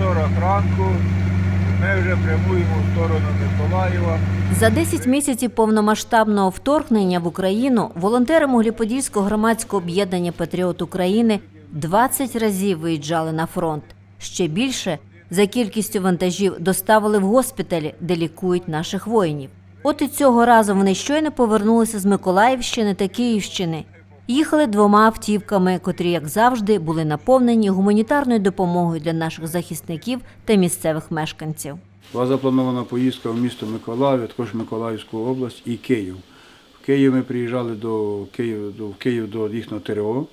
4.40 ранку ми вже прямуємо в сторону Миколаєва. За 10 місяців повномасштабного вторгнення в Україну волонтери Могилі-Подільського громадського об'єднання Патріот України 20 разів виїжджали на фронт. Ще більше за кількістю вантажів доставили в госпіталі, де лікують наших воїнів. От і цього разу вони щойно повернулися з Миколаївщини та Київщини. Їхали двома автівками, котрі, як завжди, були наповнені гуманітарною допомогою для наших захисників та місцевих мешканців. Була запланована поїздка в місто Миколаїв, також Миколаївську область і Київ. В Київ ми приїжджали до Києва, до, Київ до їхнього ТРО,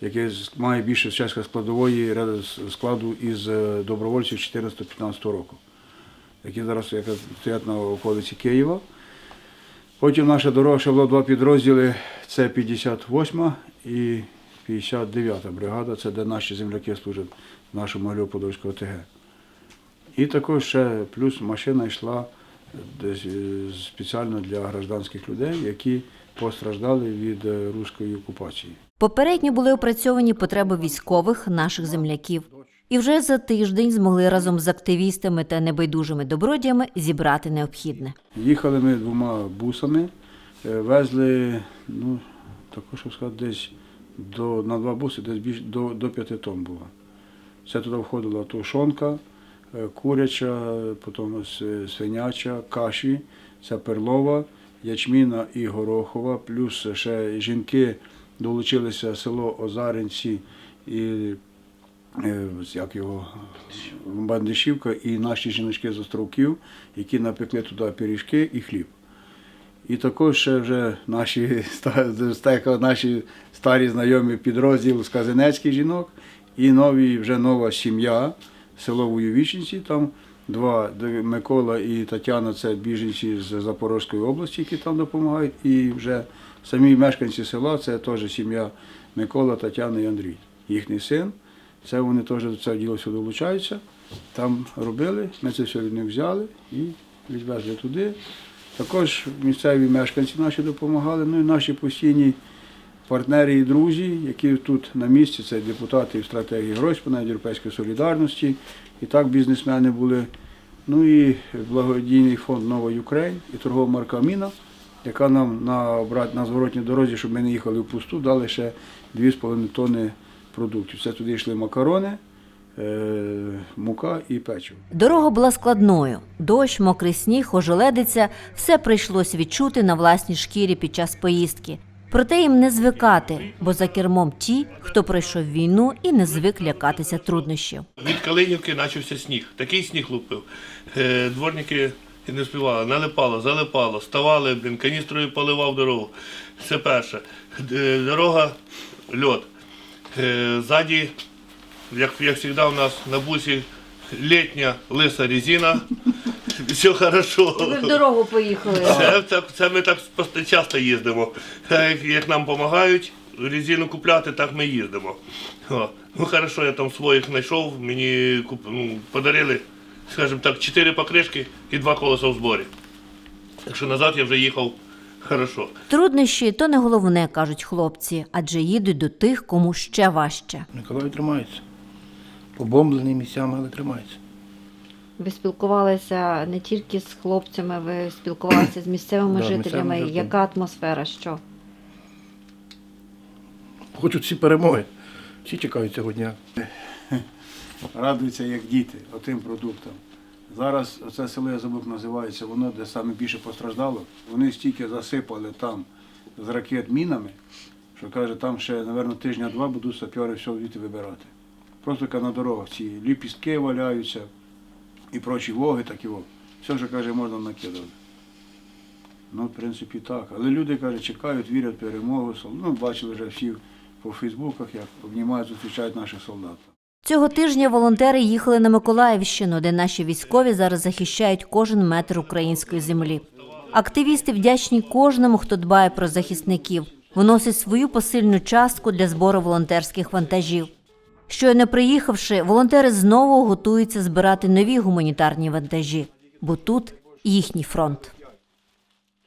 яке має більше чеської складової складу із е, добровольців 14-15 року, які зараз стоять на околиці Києва. Потім наша дорога ще була два підрозділи: це 58 і 59 бригада, це де наші земляки служать в нашому Гальоподольського ТГ. І також ще плюс машина йшла десь е, спеціально для гражданських людей, які постраждали від е, руської окупації. Попередньо були опрацьовані потреби військових наших земляків. І вже за тиждень змогли разом з активістами та небайдужими добродіями зібрати необхідне. Їхали ми двома бусами, е, везли, ну, також щоб сказати, десь до, на два буси десь більш до, до 5 тонн було. Це туди входила тушонка, е, куряча, потім свиняча, каші, це перлова, ячміна і горохова, плюс ще жінки долучилися село Озаринці і як його Бандишівка і наші жіночки з островків, які напекли туди пиріжки і хліб. І також ще вже наші, наші старі знайомі підрозділ з Казанецьких жінок і нові, вже нова сім'я, село Вуєвічниці, там два Микола і Тетяна це біженці з Запорізької області, які там допомагають. І вже самі мешканці села це теж сім'я Микола, Тетяна і Андрій. Їхній син. Це вони теж до цього діла все долучаються. Там робили, ми це все від них взяли і відвезли туди. Також місцеві мешканці наші допомагали, ну і наші постійні партнери і друзі, які тут на місці, це депутати в стратегії Гройспана, Європейської солідарності, і так бізнесмени були. Ну і благодійний фонд Нова Україн і торгова марка Міна, яка нам на, на зворотній дорозі, щоб ми не їхали в пусту, дали ще 2,5 тонни продуктів. Це туди йшли макарони, е, мука і печиво. Дорога була складною. Дощ, мокрий сніг, ожеледиця – все прийшлось відчути на власній шкірі під час поїздки. Проте їм не звикати, бо за кермом ті, хто пройшов війну і не звик лякатися труднощів. Від Калинівки почався сніг. Такий сніг лупив. Е, Дворники не співали, налипало, залипало, ставали, блін, каністрою поливав дорогу. Це перше. Дорога льот. Е, Ззаді, як, як завжди, у нас на бусі літня лиса резина. Все хорошо. в дорогу поїхали. Це, це, це ми так часто їздимо. Е, Як, як нам допомагають резину купляти, так ми їздимо. О, ну хорошо, я там своїх знайшов, мені куп, ну, подарили, скажімо так, чотири покришки і два колеса в зборі. Так що назад я вже їхав хорошо. Труднощі то не головне, кажуть хлопці, адже їдуть до тих, кому ще важче. Миколаїв тримається. Побомблений місцями, але тримається. Ви спілкувалися не тільки з хлопцями, ви спілкувалися з місцевими Да, з жителями. жителями. Яка атмосфера? Що? Хочуть всі перемоги. Всі чекають цього дня. радуються як діти отим продуктам. Зараз це село я забув, називається, воно де саме більше постраждало. Вони стільки засипали там з ракет мінами, що каже, там ще, мабуть, тижня-два будуть сапьори все звідти вибирати. Просто на дорогах ці ліпістки валяються і прочі воги, такі во. Все, що каже, можна накидати. Ну, в принципі, так. Але люди, каже, чекають, вірять в перемогу. Ну, бачили вже всі по Фейсбуках, як обнімають, зустрічають наших солдат. Цього тижня волонтери їхали на Миколаївщину, де наші військові зараз захищають кожен метр української землі. Активісти вдячні кожному, хто дбає про захисників, вносить свою посильну частку для збору волонтерських вантажів. Щойно приїхавши, волонтери знову готуються збирати нові гуманітарні вантажі, бо тут їхній фронт.